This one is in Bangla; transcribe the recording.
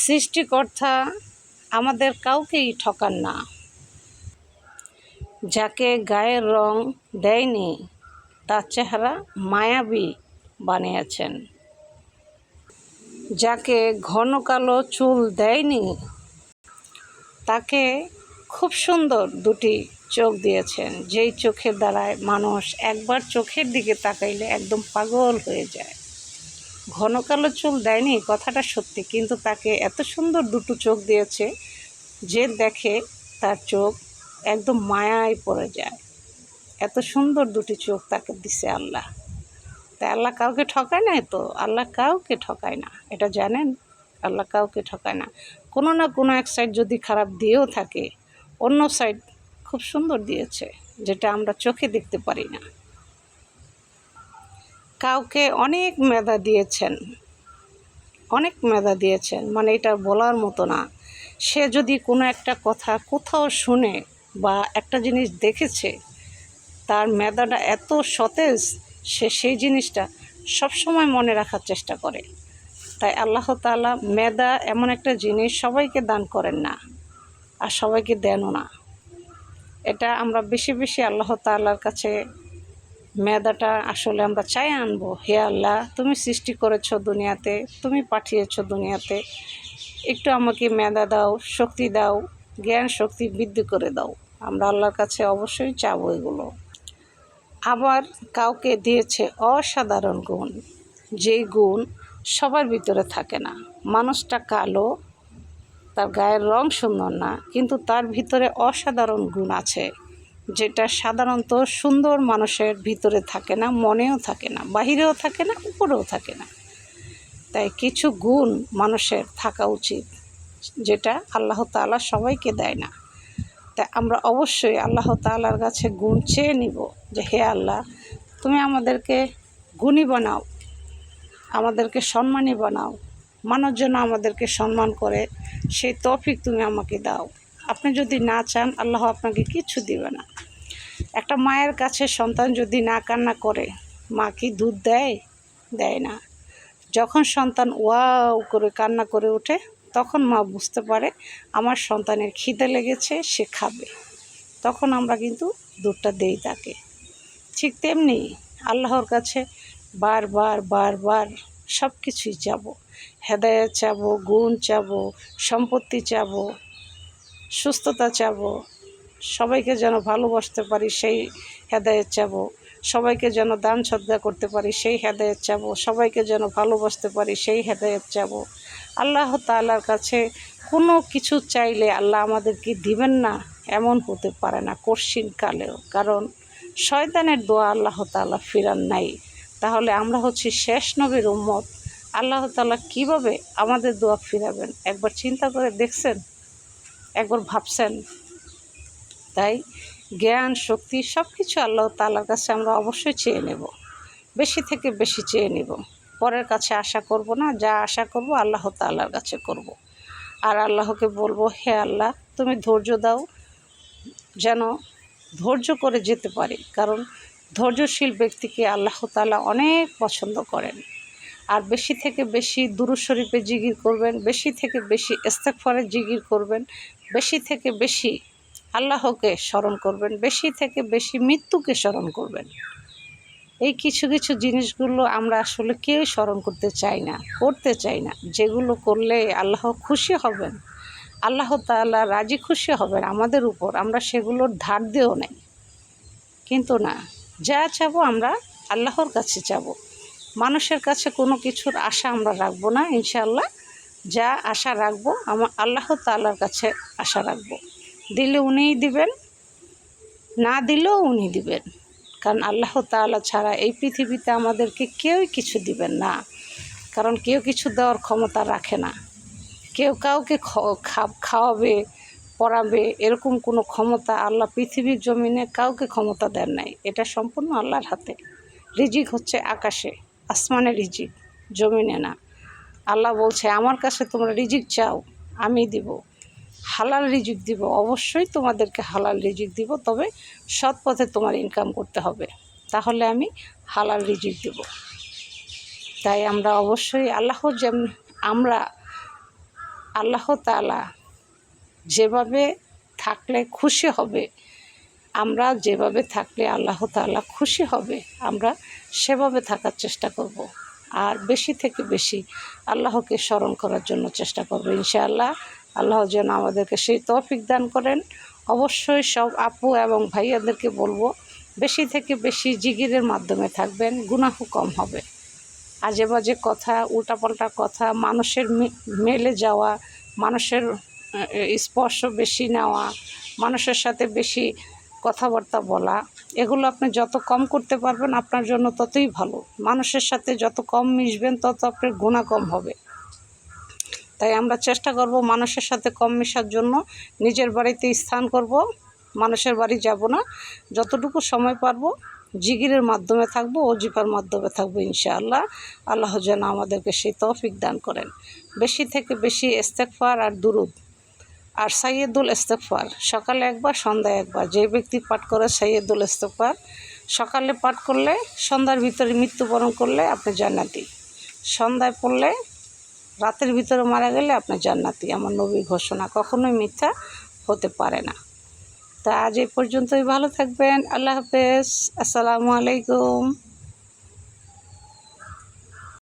সৃষ্টিকর্তা আমাদের কাউকেই ঠকান না। যাকে গায়ের রং দেয়নি, তার চেহারা মায়াবী বানিয়েছেন। যাকে ঘন কালো চুল দেয়নি, তাকে খুব সুন্দর দুটি চোখ দিয়েছেন। যেই চোখের দ্বারায় মানুষ একবার চোখের দিকে তাকাইলে একদম পাগল হয়ে যায়। ঘন কালো চুল দেয়নি, কথাটা সত্যি, কিন্তু তাকে এত সুন্দর দুটো চোখ দিয়েছে যে দেখে তার চোখ একদম মায়ায় পড়ে যায়। এত সুন্দর দুটি চোখ তাকে দিছে আল্লাহ। তাই আল্লাহ কাউকে ঠকায় না তো? আল্লাহ কাউকে ঠকায় না। এটা জানেন? আল্লাহ কাউকে ঠকায় না। কোনো না কোনো এক সাইড যদি খারাপ দিয়েও থাকে, অন্য সাইড খুব সুন্দর দিয়েছে, যেটা আমরা চোখে দেখতে পারি না। কাউকে অনেক মেধা দিয়েছেন। অনেক মেধা দিয়েছেন। মানে এটা বলার মতো না। সে যদি কোনো একটা কথা কোথাও শুনে বা একটা জিনিস দেখেছে, তার মেধাটা এত সতেজ, সে সেই জিনিসটা সবসময় মনে রাখার চেষ্টা করে। তাই আল্লাহ তাআলা মেধা এমন একটা জিনিস সবাইকে দান করেন না, আর সবাইকে দেনও না। এটা আমরা বেশি বেশি আল্লাহ তাআলার কাছে মেধাটা আসলে আমরা চাই আনব। হে আল্লাহ, তুমি সৃষ্টি করেছ দুনিয়াতে, তুমি পাঠিয়েছো দুনিয়াতে। একটু আমাকে মেধা দাও, শক্তি দাও, জ্ঞান, শক্তি বৃদ্ধি করে দাও। আমরা আল্লাহর কাছে অবশ্যই চাবো এগুলো। আবার কাউকে দিয়েছে অসাধারণ গুণ। যেই গুণ সবার ভিতরে থাকে না। মানুষটা কালো, তার গায়ের রং সুন্দর না, কিন্তু তার ভিতরে অসাধারণ গুণ আছে। যেটা সাধারণত সুন্দর মানুষের ভিতরে থাকে না, মনেও থাকে না, বাহিরেও থাকে না, উপরেও থাকে না। তাই কিছু গুণ মানুষের থাকা উচিত যেটা আল্লাহ তাআলা সবাইকে দেয় না। তাই আমরা অবশ্যই আল্লাহ তালার কাছে গুণ চেয়ে নিব যে, হে আল্লাহ, তুমি আমাদেরকে গুণী বানাও, আমাদেরকে সম্মানী বানাও, মানুষ যেন আমাদেরকে সম্মান করে, সেই তফিক তুমি আমাকে দাও। আপনি যদি না চান, আল্লাহ আপনাকে কিছু দিবে না। একটা মায়ের কাছে সন্তান যদি না কান্না করে, মা কি দুধ দেয়? দেয় না। যখন সন্তান ওয়াও করে কান্না করে ওঠে, তখন মা বুঝতে পারে, আমার সন্তানের খিদে লেগেছে, সে খাবে। তখন আমরা কিন্তু দুধটা দেই তাকে। ঠিক তেমনি আল্লাহর কাছে বারবার বারবার সব কিছুই চাবো। হেদায়ত চাবো, গুণ চাবো, সম্পত্তি চাবো। সুস্থতা চাবো, সবাইকে যেন ভালোবাসতে পারি সেই হেদায়ত চাবো, সবাইকে যেন দান শ্রদ্ধা করতে পারি সেই হেদায়ত চাবো, সবাইকে যেন ভালোবাসতে পারি সেই হেদায়ত চাবো। আল্লাহ তাআলার কাছে কোনো কিছু চাইলে আল্লাহ আমাদেরকে দিবেন না, এমন হতে পারে না কশিন কালেও। কারণ শয়তানের দোয়া আল্লাহ তাআলা ফিরান নাই। তাহলে আমরা হচ্ছি শেষ নবীর উম্মত। আল্লাহ তাআলা কীভাবে আমাদের দোয়া ফিরাবেন? একবার চিন্তা করে দেখছেন? একবার ভাবছেন। তাই জ্ঞান, শক্তি সব কিছু আল্লাহ তালার কাছে আমরা অবশ্যই চেয়ে নেব। বেশি থেকে বেশি চেয়ে নেব। পরের কাছে আশা করব না, যা আশা করব আল্লাহ তাআলার কাছে করব। আর আল্লাহকে বলব, হে আল্লাহ, তুমি ধৈর্য দাও, যেন ধৈর্য করে যেতে পারি। কারণ ধৈর্যশীল ব্যক্তিকে আল্লাহ তাআলা অনেক পছন্দ করেন। আর বেশি থেকে বেশি দুরু শরীফে জিগির করবেন, বেশি থেকে বেশি ইস্তেকফারে জিগির করবেন, বেশি থেকে বেশি আল্লাহকে স্মরণ করবেন, বেশি থেকে বেশি মৃত্যুকে স্মরণ করবেন। এই কিছু কিছু জিনিসগুলো আমরা আসলে কেউ স্মরণ করতে চাই না, করতে চাই না। যেগুলো করলে আল্লাহ খুশি হবেন, আল্লাহ তাআলা রাজি খুশি হবেন আমাদের উপর, আমরা সেগুলোর ধার দিয়েও নেই। কিন্তু না, যা চাবো আমরা আল্লাহর কাছে চাবো। মানুষের কাছে কোনো কিছুর আশা আমরা রাখব না, ইনশাআল্লাহ। যা আশা রাখব আমার আল্লাহ তাআলার কাছে আশা রাখব। দিলে উনিই দিবেন, না দিলেও উনি দিবেন। কারণ আল্লাহ তাআলা ছাড়া এই পৃথিবীতে আমাদেরকে কেউই কিছু দিবেন না। কারণ কেউ কিছু দেওয়ার ক্ষমতা রাখে না। কেউ কাউকে খাওয়াবে, পড়াবে, এরকম কোনো ক্ষমতা আল্লাহ পৃথিবীর জমিনে কাউকে ক্ষমতা দেন নাই। এটা সম্পূর্ণ আল্লাহর হাতে। রিজিক হচ্ছে আকাশে। আসমানে রিজিক, জমিনে না। আল্লাহ বলছে, আমার কাছে তোমরা রিজিক চাও, আমি দিব। হালাল রিজিক দিব, অবশ্যই তোমাদেরকে হালাল রিজিক দিব, তবে সৎ পথে তোমার ইনকাম করতে হবে। তাহলে আমি হালাল রিজিক দেব। তাই আমরা অবশ্যই আল্লাহ যেমন আমরা আল্লাহ তাআলা যেভাবে থাকলে খুশি হবে আমরা যেভাবে থাকলে আল্লাহ তাআলা খুশি হবে, আমরা সেভাবে থাকার চেষ্টা করব। আর বেশি থেকে বেশি আল্লাহকে স্মরণ করার জন্য চেষ্টা করব ইনশাআল্লাহ। আল্লাহ যেন আমাদেরকে সেই তৌফিক দান করেন। অবশ্যই সব আপু এবং ভাইয়াদেরকে বলব, বেশি থেকে বেশি জিগিরের মাধ্যমে থাকবেন গুনাহ কম হবে। আজে বাজে কথা, উল্টাপাল্টা কথা, মানুষের মেলে যাওয়া, মানুষের স্পর্শ বেশি নেওয়া, মানুষের সাথে বেশি কথাবার্তা বলা, এগুলো আপনি যত কম করতে পারবেন আপনার জন্য ততই ভালো। মানুষের সাথে যত কম মিশবেন তত আপনার গুণা কম হবে। তাই আমরা চেষ্টা করব মানুষের সাথে কম মেশার জন্য। নিজের বাড়িতে স্থান করব, মানুষের বাড়ি যাব না। যতটুকু সময় পারব জিগিরের মাধ্যমে থাকব অজিফার মাধ্যমে থাকব ইনশাআল্লাহ। আল্লাহ যেন আমাদেরকে সেই তৌফিক দান করেন। বেশি থেকে বেশি ইস্তেকফার আর দুরুদ। আর সাইয়েদুল ইস্তেকফার সকালে একবার, সন্ধ্যায় একবার। যে ব্যক্তি পাঠ করে সাইয়েদুল ইস্তেকফার সকালে পাঠ করলে, সন্ধ্যার ভিতরে মৃত্যুবরণ করলে আপনি জান্নাতি। সন্ধ্যায় পড়লে, রাতের ভিতরে মারা গেলে আপনি জান্নাতি। আমার নবীর ঘোষণা কখনোই মিথ্যা হতে পারে না। তা আজ এই পর্যন্তই। ভালো থাকবেন। আল্লাহ হাফেজ। আসসালামু আলাইকুম।